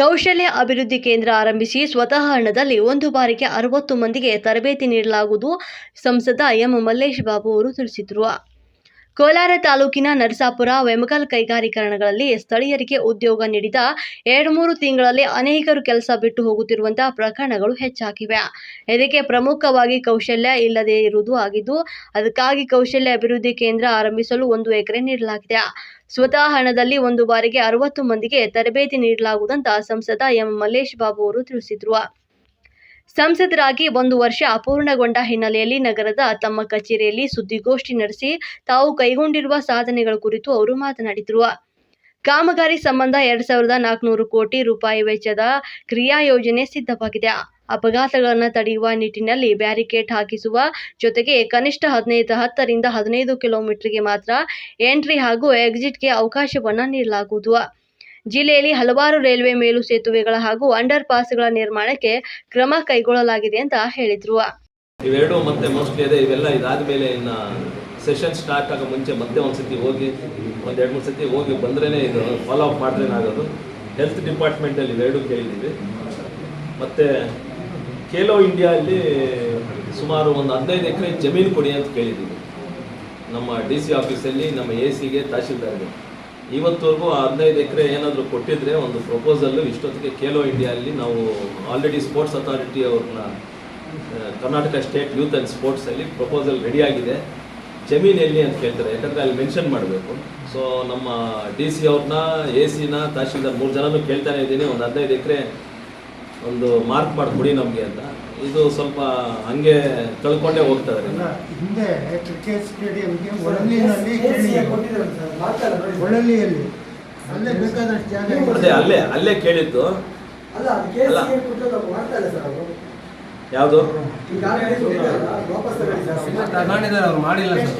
ಕೌಶಲ್ಯ ಅಭಿವೃದ್ಧಿ ಕೇಂದ್ರ ಆರಂಭಿಸಿ ಸ್ವತಃ ಹಣದಲ್ಲಿ ಒಂದು ಬಾರಿಗೆ ಅರವತ್ತು ಮಂದಿಗೆ ತರಬೇತಿ ನೀಡಲಾಗುವುದು, ಸಂಸದ ಎಂ. ಮಲ್ಲೇಶ್ ಬಾಬು ಅವರು ತಿಳಿಸಿದರು. ಕೋಲಾರ ತಾಲೂಕಿನ ನರಸಾಪುರ ವೆಮಗಲ್ ಕೈಗಾರಿಕರಣಗಳಲ್ಲಿ ಸ್ಥಳೀಯರಿಗೆ ಉದ್ಯೋಗ ನೀಡಿದ ಎರಡು ಮೂರು ತಿಂಗಳಲ್ಲಿ ಅನೇಕರು ಕೆಲಸ ಬಿಟ್ಟು ಹೋಗುತ್ತಿರುವಂತಹ ಪ್ರಕರಣಗಳು ಹೆಚ್ಚಾಗಿವೆ. ಇದಕ್ಕೆ ಪ್ರಮುಖವಾಗಿ ಕೌಶಲ್ಯ ಇಲ್ಲದೆ ಇರುವುದು ಆಗಿದ್ದು, ಅದಕ್ಕಾಗಿ ಕೌಶಲ್ಯ ಅಭಿವೃದ್ಧಿ ಕೇಂದ್ರ ಆರಂಭಿಸಲು ಒಂದು ಎಕರೆ ನೀಡಲಾಗಿದೆ. ಸ್ವತಃ ಹಣದಲ್ಲಿ ಒಂದು ಬಾರಿಗೆ ಅರವತ್ತು ಮಂದಿಗೆ ತರಬೇತಿ ನೀಡಲಾಗುವುದಂತ ಸಂಸದ ಎಂ. ಮಲ್ಲೇಶ್ ಬಾಬು ಅವರು ತಿಳಿಸಿದರು. ಸಂಸದರಾಗಿ ಒಂದು ವರ್ಷ ಅಪೂರ್ಣಗೊಂಡ ಹಿನ್ನೆಲೆಯಲ್ಲಿ ನಗರದ ತಮ್ಮ ಕಚೇರಿಯಲ್ಲಿ ಸುದ್ದಿಗೋಷ್ಠಿ ನಡೆಸಿ ತಾವು ಕೈಗೊಂಡಿರುವ ಸಾಧನೆಗಳ ಕುರಿತು ಅವರು ಮಾತನಾಡಿದರು. ಕಾಮಗಾರಿ ಸಂಬಂಧ ಎರಡ್ ಸಾವಿರದ ನಾಲ್ಕುನೂರು ಕೋಟಿ ರೂಪಾಯಿ ವೆಚ್ಚದ ಕ್ರಿಯಾ ಯೋಜನೆ ಸಿದ್ಧವಾಗಿದೆ. ಅಪಘಾತಗಳನ್ನು ತಡೆಯುವ ನಿಟ್ಟಿನಲ್ಲಿ ಬ್ಯಾರಿಕೇಡ್ ಹಾಕಿಸುವ ಜೊತೆಗೆ ಕನಿಷ್ಠ ಹದಿನೈದು, ಹತ್ತರಿಂದ ಹದಿನೈದು ಕಿಲೋಮೀಟರ್ಗೆ ಮಾತ್ರ ಎಂಟ್ರಿ ಹಾಗೂ ಎಕ್ಸಿಟ್ಗೆ ಅವಕಾಶವನ್ನು ನೀಡಲಾಗುವುದು. ಜಿಲ್ಲೆಯಲ್ಲಿ ಹಲವಾರು ರೈಲ್ವೆ ಮೇಲು ಸೇತುವೆಗಳ ಹಾಗೂ ಅಂಡರ್ ಪಾಸ್ಗಳ ನಿರ್ಮಾಣಕ್ಕೆ ಕ್ರಮ ಕೈಗೊಳ್ಳಲಾಗಿದೆ ಅಂತ ಹೇಳಿದ್ರು. ಇವೆರಡು ಮತ್ತೆ ಮೋಸ್ಟ್ಲಿ ಇದೆ ಇವೆಲ್ಲ ಇದಾದ್ಮೇಲೆ ಇನ್ನ ಸೆಷನ್ ಸ್ಟಾರ್ಟ್ ಆಗೋ ಮುಂಚೆ ಮತ್ತೆ ಒಂದು ಸತಿ ಹೋಗಿ ಒಂದು ಎರಡು ಮೂರು ಸತಿ ಹೋಗಿ ಬಂದ್ರೇ ಇದು ಫಾಲೋ ಅಪ್ ಮಾಡಿದ್ರೇನೆ ಆಗೋದು. ಹೆಲ್ತ್ ಡಿಪಾರ್ಟ್ಮೆಂಟಲ್ಲಿ ಇವೆರಡು ಕೇಳಿದ್ದೀವಿ ಮತ್ತು ಖೇಲೋ ಇಂಡಿಯಾ ಅಲ್ಲಿ ಸುಮಾರು ಒಂದು ಹದಿನೈದು ಎಕರೆ ಜಮೀನು ಕೊಡಿ ಅಂತ ಕೇಳಿದ್ದೀವಿ ನಮ್ಮ ಡಿ ಸಿ ಆಫೀಸಲ್ಲಿ ನಮ್ಮ ಎ ಸಿಗೆ ತಹಶೀಲ್ದಾರ್ಗೆ. ಇವತ್ತವರೆಗೂ ಹದಿನೈದು ಎಕರೆ ಏನಾದರೂ ಕೊಟ್ಟಿದ್ರೆ ಒಂದು ಪ್ರಪೋಸಲ್ ಇಷ್ಟೊತ್ತಿಗೆ ಖೇಲೋ ಇಂಡಿಯಾದಲ್ಲಿ ನಾವು ಆಲ್ರೆಡಿ ಸ್ಪೋರ್ಟ್ಸ್ ಅಥಾರಿಟಿ ಅವ್ರನ್ನ ಕರ್ನಾಟಕ ಸ್ಟೇಟ್ ಯೂತ್ ಆ್ಯಂಡ್ ಸ್ಪೋರ್ಟ್ಸಲ್ಲಿ ಪ್ರಪೋಸಲ್ ರೆಡಿಯಾಗಿದೆ ಜಮೀನ್ ಎಲ್ಲಿ ಅಂತ ಕೇಳ್ತಾರೆ. ಯಾಕಂದರೆ ಅಲ್ಲಿ ಮೆನ್ಷನ್ ಮಾಡಬೇಕು. ಸೊ ನಮ್ಮ ಡಿ ಸಿ ಅವ್ರನ್ನ ಎ ಸಿನ ತಹಶೀಲ್ದಾರ್ ಮೂರು ಜನನೂ ಕೇಳ್ತಾನೆ ಇದ್ದೀನಿ. ಒಂದು ಹದಿನೈದು ಎಕರೆ ಒಂದು ಮಾರ್ಕ್ ಮಾಡಿಕೊಡಿ ನಮಗೆ ಅಂತ. ಇದು ಸ್ವಲ್ಪ ಹಂಗೆ ಕಳ್ಕೊಂಡೇ ಹೋಗ್ತಾ ಇದ್ದಾರೆ. ಅಲ್ಲ, ಹಿಂದೆ ಕ್ರಿಕೆಟ್ ಸ್ಟೇಡಿಯಂಗೆ ಒಳಲಿನಲ್ಲಿ ಒಳಲಿಯಲ್ಲಿ. ಅಲ್ಲೇ ಬೇಕಾದಷ್ಟು ಜಾಗ ಇದೆ. ಅದೇ ಅಲ್ಲೇ ಅಲ್ಲೇ ಕೇಳಿದ್ದು. ಅಲ್ಲ ಮಾಡ್ತಾ ಇಲ್ಲ ಸರ್ ಅವರು. ಯಾವುದು? ಈಗಾಗಲೇ ಕೊಟ್ಟಿದ್ದಾರಲ್ಲ, ವಾಪಸ್ ತಗೊಳ್ಳಿ ಸರ್ ಅವ್ರು. ತಗೊಂಡಿದ್ದಾರೆ ಅವ್ರು ಮಾಡಿಲ್ಲ ಸರ್.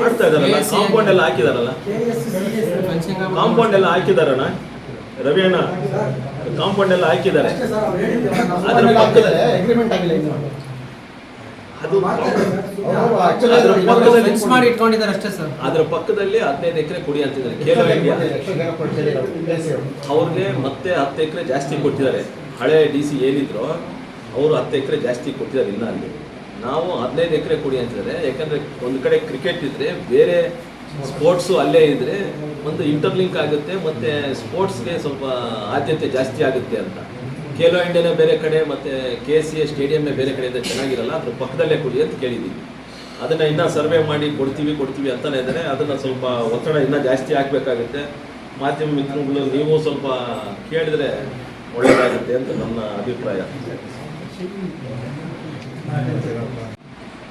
ಮಾಡ್ತಾ ಇದಾರಲ್ಲ KSC ಕಾಂಪೌಂಡ್ ಎಲ್ಲ ಹಾಕಿದಾರಲ್ಲ? KSC, ಕಾಂಪೌಂಡ್ ಎಲ್ಲ ಹಾಕಿದಾರಣ್ಣ? ರವಿ ಅಣ್ಣ? ಕಾಂಪೌಂಡ್ ಎಲ್ಲ ಹಾಕಿದ್ದಾರೆ. ಅದ್ರ ಪಕ್ಕದಲ್ಲಿ ಅದು ಫೆನ್ಸ್ ಮಾಡಿ ಇಟ್ಕೊಂಡಿದ್ದಾರೆ ಅಷ್ಟೇ ಸರ್. ಅದ್ರ ಪಕ್ಕದಲ್ಲಿ ಹದಿನೈದು ಎಕರೆ ಕುಡಿ ಅಂತಿದ್ದಾರೆ ಖೇಲೋ ಇಂಡಿಯಾ ಅವ್ರಿಗೆ ಮತ್ತೆ ಹತ್ತು ಎಕರೆ ಜಾಸ್ತಿ ಕೊಟ್ಟಿದ್ದಾರೆ. ಹಳೆ ಡಿ ಸಿ ಏನಿದ್ರು ಅವರು ಹತ್ತು ಎಕರೆ ಜಾಸ್ತಿ ಕೊಟ್ಟಿದ್ದಾರೆ ಇನ್ನ ಅಲ್ಲಿ. ನಾವು ಹದಿನೈದು ಎಕರೆ ಕುಡಿ ಅಂತಿದ್ದಾರೆ. ಯಾಕಂದ್ರೆ ಒಂದು ಕಡೆ ಕ್ರಿಕೆಟ್ ಇದ್ರೆ ಬೇರೆ ಸ್ಪೋರ್ಟ್ಸು ಅಲ್ಲೇ ಇದ್ದರೆ ಒಂದು ಇಂಟರ್ಲಿಂಕ್ ಆಗುತ್ತೆ, ಮತ್ತು ಸ್ಪೋರ್ಟ್ಸ್ಗೆ ಸ್ವಲ್ಪ ಆದ್ಯತೆ ಜಾಸ್ತಿ ಆಗುತ್ತೆ ಅಂತ. ಖೇಲೋ ಇಂಡಿಯಾನೇ ಬೇರೆ ಕಡೆ ಮತ್ತು ಕೆ ಸಿ ಎ ಸ್ಟೇಡಿಯಮ್ಮೇ ಬೇರೆ ಕಡೆಯಿಂದ ಚೆನ್ನಾಗಿರಲ್ಲ, ಅದ್ರ ಪಕ್ಕದಲ್ಲೇ ಕೊಡಿ ಅಂತ ಕೇಳಿದ್ದೀವಿ ಅದನ್ನು ಇನ್ನೂ ಸರ್ವೆ ಮಾಡಿ ಕೊಡ್ತೀವಿ ಕೊಡ್ತೀವಿ ಅಂತಲೇ ಇದ್ದಾರೆ ಅದನ್ನು ಸ್ವಲ್ಪ ಒತ್ತಡ ಇನ್ನೂ ಜಾಸ್ತಿ ಆಗಬೇಕಾಗುತ್ತೆ ಮಾಧ್ಯಮ ಮಿತ್ರಗಳು ನೀವು ಸ್ವಲ್ಪ ಕೇಳಿದ್ರೆ ಒಳ್ಳೆಯದಾಗುತ್ತೆ ಅಂತ ನನ್ನ ಅಭಿಪ್ರಾಯ.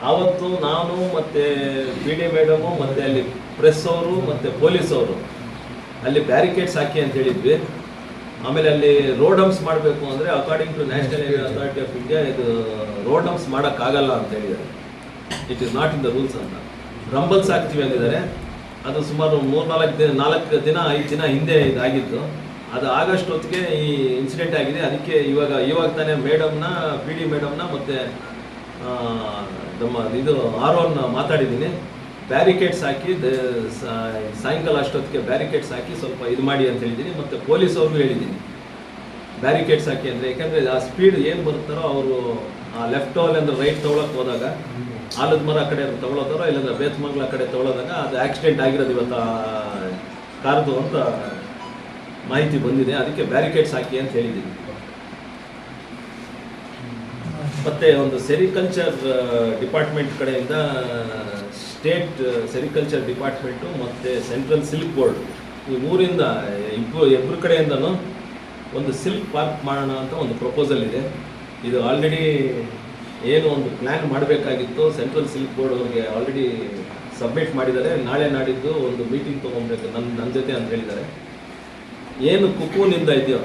ಆವತ್ತು ನಾನು ಮತ್ತು ಪಿ ಡಿ ಮೇಡಮು ಮತ್ತು ಅಲ್ಲಿ ಪ್ರೆಸ್ ಅವರು ಮತ್ತು ಪೊಲೀಸ್ ಅವರು ಅಲ್ಲಿ ಬ್ಯಾರಿಕೇಡ್ಸ್ ಹಾಕಿ ಅಂತ ಹೇಳಿದ್ವಿ. ಆಮೇಲೆ ಅಲ್ಲಿ ರೋಡ್ ಹಂಪ್ಸ್ ಮಾಡಬೇಕು ಅಂದರೆ according to national area authority of India ಇದು ರೋಡ್ ಹಂಪ್ಸ್ ಮಾಡೋಕ್ಕಾಗಲ್ಲ ಅಂತ ಹೇಳಿದ್ದಾರೆ. It is not in the rules ಅಂತ. ರಂಬಲ್ಸ್ ಹಾಕ್ತೀವಿ ಅಂದಿದ್ದಾರೆ. ಅದು ಸುಮಾರು ಮೂರ್ನಾಲ್ಕು ದಿನ, ನಾಲ್ಕು ದಿನ, ಐದು ದಿನ ಹಿಂದೆ ಇದಾಗಿದ್ದು. ಅದು ಆಗಸ್ಟ್ ಹೊತ್ತಿಗೆ ಈ ಇನ್ಸಿಡೆಂಟ್ ಆಗಿದೆ. ಅದಕ್ಕೆ ಇವಾಗ ಇವಾಗ ತಾನೇ ಮೇಡಮ್ನ, ಪಿ ಡಿ ಮೇಡಮ್ನ ಮತ್ತು ನಮ್ಮ ಇದು ಆರ್ ಒನ್ ಮಾತಾಡಿದ್ದೀನಿ. ಬ್ಯಾರಿಕೇಡ್ಸ್ ಹಾಕಿ ಸಾಯಂಕಾಲ ಅಷ್ಟೊತ್ತಿಗೆ ಬ್ಯಾರಿಕೇಡ್ಸ್ ಹಾಕಿ ಸ್ವಲ್ಪ ಇದು ಮಾಡಿ ಅಂತ ಹೇಳಿದ್ದೀನಿ ಮತ್ತು ಪೊಲೀಸ್ ಅವ್ರಿಗೂ ಹೇಳಿದ್ದೀನಿ. ಬ್ಯಾರಿಕೇಡ್ಸ್ ಹಾಕಿ ಅಂದರೆ ಯಾಕಂದರೆ ಆ ಸ್ಪೀಡ್ ಏನು ಬರುತ್ತಾರೋ ಅವರು ಆ ಲೆಫ್ಟ್ ಆಲ್ ಅಂದರೆ ರೈಟ್ ತೊಗೊಳಕ್ಕೆ ಹೋದಾಗ, ಆಲದ ಮರ ಕಡೆ ತೊಗೊಳೋದಾರೋ ಇಲ್ಲಾಂದ್ರೆ ಬೇತ್ಮಂಗ್ಲ ಕಡೆ ತೊಗೊಳೋದಾಗ ಅದು ಆಕ್ಸಿಡೆಂಟ್ ಆಗಿರೋದು ಇವತ್ತು ಆ ಕಾರ್ದು ಅಂತ ಮಾಹಿತಿ ಬಂದಿದೆ. ಅದಕ್ಕೆ ಬ್ಯಾರಿಕೇಡ್ಸ್ ಹಾಕಿ ಅಂತ ಹೇಳಿದ್ದೀನಿ. ಮತ್ತೆ ಒಂದು ಸೆರಿಕಲ್ಚರ್ ಡಿಪಾರ್ಟ್ಮೆಂಟ್ ಕಡೆಯಿಂದ ಸ್ಟೇಟ್ ಸೆರಿಕಲ್ಚರ್ ಡಿಪಾರ್ಟ್ಮೆಂಟು ಮತ್ತು ಸೆಂಟ್ರಲ್ ಸಿಲ್ಕ್ ಬೋರ್ಡ್. ಈ ಮೂರಿಂದ ಇಬ್ಬರು ಇಬ್ಬರು ಕಡೆಯಿಂದನೂ ಒಂದು ಸಿಲ್ಕ್ ಪಾರ್ಕ್ ಮಾಡೋಣ ಅಂತ ಒಂದು ಪ್ರಪೋಸಲ್ ಇದೆ. ಇದು ಆಲ್ರೆಡಿ ಏನು ಒಂದು ಪ್ಲ್ಯಾನ್ ಮಾಡಬೇಕಾಗಿತ್ತು. ಸೆಂಟ್ರಲ್ ಸಿಲ್ಕ್ ಬೋರ್ಡ್ ಅವ್ರಿಗೆ ಆಲ್ರೆಡಿ ಸಬ್ಮಿಟ್ ಮಾಡಿದ್ದಾರೆ. ನಾಳೆ ನಾಡಿದ್ದು ಒಂದು ಮೀಟಿಂಗ್ ತೊಗೊಬೇಕು ನನ್ನ ನನ್ನ ಜೊತೆ ಅಂತ ಹೇಳಿದ್ದಾರೆ. ಏನು ಕುಕ್ಕೂನಿಂದ ಇದೆಯೋ,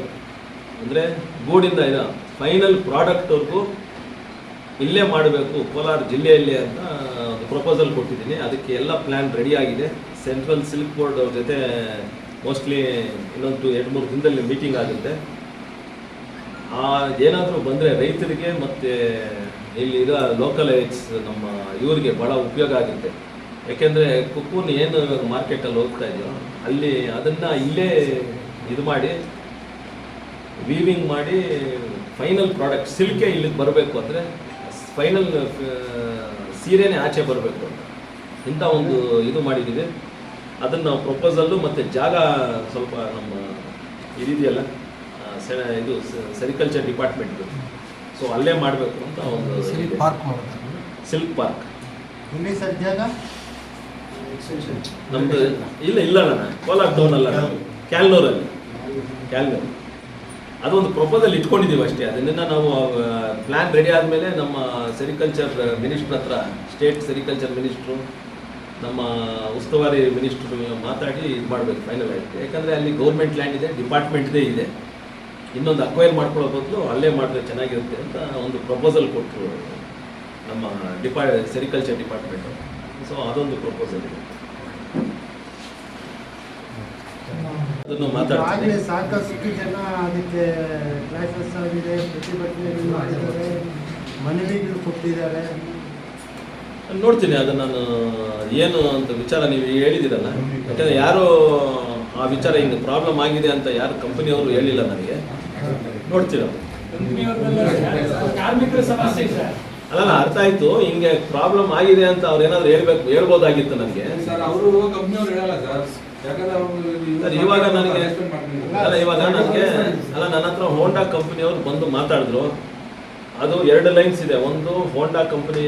ಅಂದರೆ ಗೂಡಿಂದ ಇದೆಯೋ ಫೈನಲ್ ಪ್ರಾಡಕ್ಟ್ವರೆಗೂ ಇಲ್ಲೇ ಮಾಡಬೇಕು ಕೋಲಾರ ಜಿಲ್ಲೆಯಲ್ಲಿ ಅಂತ ಪ್ರಪೋಸಲ್ ಕೊಟ್ಟಿದ್ದೀನಿ. ಅದಕ್ಕೆ ಎಲ್ಲ ಪ್ಲ್ಯಾನ್ ರೆಡಿ ಆಗಿದೆ. ಸೆಂಟ್ರಲ್ ಸಿಲ್ಕ್ ಬೋರ್ಡ್ ಅವ್ರ ಜೊತೆ ಮೋಸ್ಟ್ಲಿ ಇನ್ನೊಂದು ಎರಡು ಮೂರು ದಿನದಲ್ಲಿ ಮೀಟಿಂಗ್ ಆಗುತ್ತೆ. ಆ, ಏನಾದರೂ ಬಂದರೆ ರೈತರಿಗೆ ಮತ್ತು ಇಲ್ಲಿರೋ ಲೋಕಲ್ ಐಟ್ಸ್ ನಮ್ಮ ಇವರಿಗೆ ಭಾಳ ಉಪಯೋಗ ಆಗುತ್ತೆ. ಯಾಕೆಂದರೆ ಕುಕ್ಕೂನ್ ಏನು ಮಾರ್ಕೆಟಲ್ಲಿ ಹೋಗ್ತಾ ಇದೆಯೋ, ಅಲ್ಲಿ ಅದನ್ನು ಇಲ್ಲೇ ಇದು ಮಾಡಿ ವೀವಿಂಗ್ ಮಾಡಿ ಫೈನಲ್ ಪ್ರಾಡಕ್ಟ್ ಸಿಲ್ಕೆ ಇಲ್ಲಿಗೆ ಬರಬೇಕು ಅಂದರೆ ಫೈನಲ್ ಸೀರೆನೇ ಆಚೆ ಬರಬೇಕು. ಅಂತ ಇಂಥ ಒಂದು ಇದು ಮಾಡಿದ್ದೀವಿ. ಅದನ್ನು ನಾವು ಪ್ರಪೋಸಲ್ಲು ಮತ್ತು ಜಾಗ ಸ್ವಲ್ಪ ನಮ್ಮ ಇದಿದೆಯಲ್ಲ ಇದು ಸೆರಿಕಲ್ಚರ್ ಡಿಪಾರ್ಟ್ಮೆಂಟ್ದು ಸೊ ಅಲ್ಲೇ ಮಾಡಬೇಕು ಅಂತ ಒಂದು ಸಿಲ್ಕ್ ಪಾರ್ಕ್ ಸಿಲ್ಕ್ ಪಾರ್ಕ್ ಇಲ್ಲಿ ಸದ್ಯಾಗ ಜಾಗ? ನಮ್ದು ಇಲ್ಲ ಇಲ್ಲ ಅಣ್ಣ. ಕೋಲಾರ ಟೌನ್ ಅಲ್ಲ. ಕ್ಯಾಲ್ನೂರಲ್ಲಿ ಕ್ಯಾಲ್ನೂರ್ ಅದೊಂದು ಪ್ರಪೋಸಲ್ ಇಟ್ಕೊಂಡಿದ್ದೀವಿ ಅಷ್ಟೇ. ಅದನ್ನ ನಾವು ಪ್ಲಾನ್ ರೆಡಿ ಆದಮೇಲೆ ನಮ್ಮ ಸೆರಿಕಲ್ಚರ್ ಮಿನಿಸ್ಟ್ರ್ ಹತ್ರ ಸ್ಟೇಟ್ ಸೆರಿಕಲ್ಚರ್ ಮಿನಿಸ್ಟ್ರು ನಮ್ಮ ಉಸ್ತುವಾರಿ ಮಿನಿಸ್ಟ್ರು ಮಾತಾಡಿ ಇದು ಮಾಡಬೇಕು ಫೈನಲ್ ಆಯಿತು ಯಾಕಂದರೆ ಅಲ್ಲಿ ಗೌರ್ಮೆಂಟ್ ಲ್ಯಾಂಡ್ ಇದೆ ಡಿಪಾರ್ಟ್ಮೆಂಟ್ದೇ ಇದೆ ಇನ್ನೊಂದು ಅಕ್ವೈರ್ ಮಾಡ್ಕೊಳ್ಳೋ ಬದಲು ಅಲ್ಲೇ ಮಾಡಿದ್ರೆ ಚೆನ್ನಾಗಿರುತ್ತೆ ಅಂತ ಒಂದು ಪ್ರಪೋಸಲ್ ಕೊಟ್ಟರು ನಮ್ಮ ಡಿಪಾ ಸೆರಿಕಲ್ಚರ್ ಡಿಪಾರ್ಟ್ಮೆಂಟು ಸೊ ಅದೊಂದು ಪ್ರಪೋಸಲ್ ಇದೆ ಅದನ್ನು ಆಗಲೇ ಮಾತಾಡ್ತೀನಿ. ಸಾಕಷ್ಟು ಜನ ಅದಕ್ಕೆ ಕ್ಲಾಸಸ್ ಆಗಿದೆ ಪ್ರತಿಭಟನೆಗಳು ಮಾಡಿದ್ದಾರೆ ಮನವಿಗಳು ಕೊಟ್ಟಿದ್ದಾರೆ. ನೋಡ್ತೀನಿ ಅದು ನಾನು ಏನು ಅಂತ ವಿಚಾರ ನೀವು ಹೇಳಿದ್ದೀರಲ್ಲ ಯಾಕಂದರೆ ಯಾರು ಆ ವಿಚಾರ ಹಿಂಗೆ ಪ್ರಾಬ್ಲಮ್ ಆಗಿದೆ ಅಂತ ಯಾರು ಕಂಪನಿಯವರು ಹೇಳಿಲ್ಲ ನನಗೆ. ನೋಡ್ತೀರ? ಕಾರ್ಮಿಕರ ಸಮಸ್ಯೆ ಸರ್ ಅಲ್ಲ ಅರ್ಥ ಆಯ್ತು ಹಿಂಗೆ ಪ್ರಾಬ್ಲಮ್ ಆಗಿದೆ ಅಂತ ಅವ್ರು ಏನಾದ್ರು ಹೇಳ್ಬೇಕು ಹೇಳ್ಬೋದಾಗಿತ್ತು ನನಗೆ. ಸರ್ ಅವರು ಕಂಪ್ನಿಯವ್ರು ಹೇಳಲ್ಲ ಸರ್. ಸರ್ ಇವಾಗ ನನಗೆ ಅಲ್ಲ ಇವಾಗ ನನಗೆ ಅಲ್ಲ ನನ್ನ ಹತ್ರ ಹೋಂಡಾ ಕಂಪನಿಯವರು ಬಂದು ಮಾತಾಡಿದ್ರು. ಅದು ಎರಡು ಲೈನ್ಸ್ ಇದೆ. ಒಂದು ಹೋಂಡಾ ಕಂಪನಿ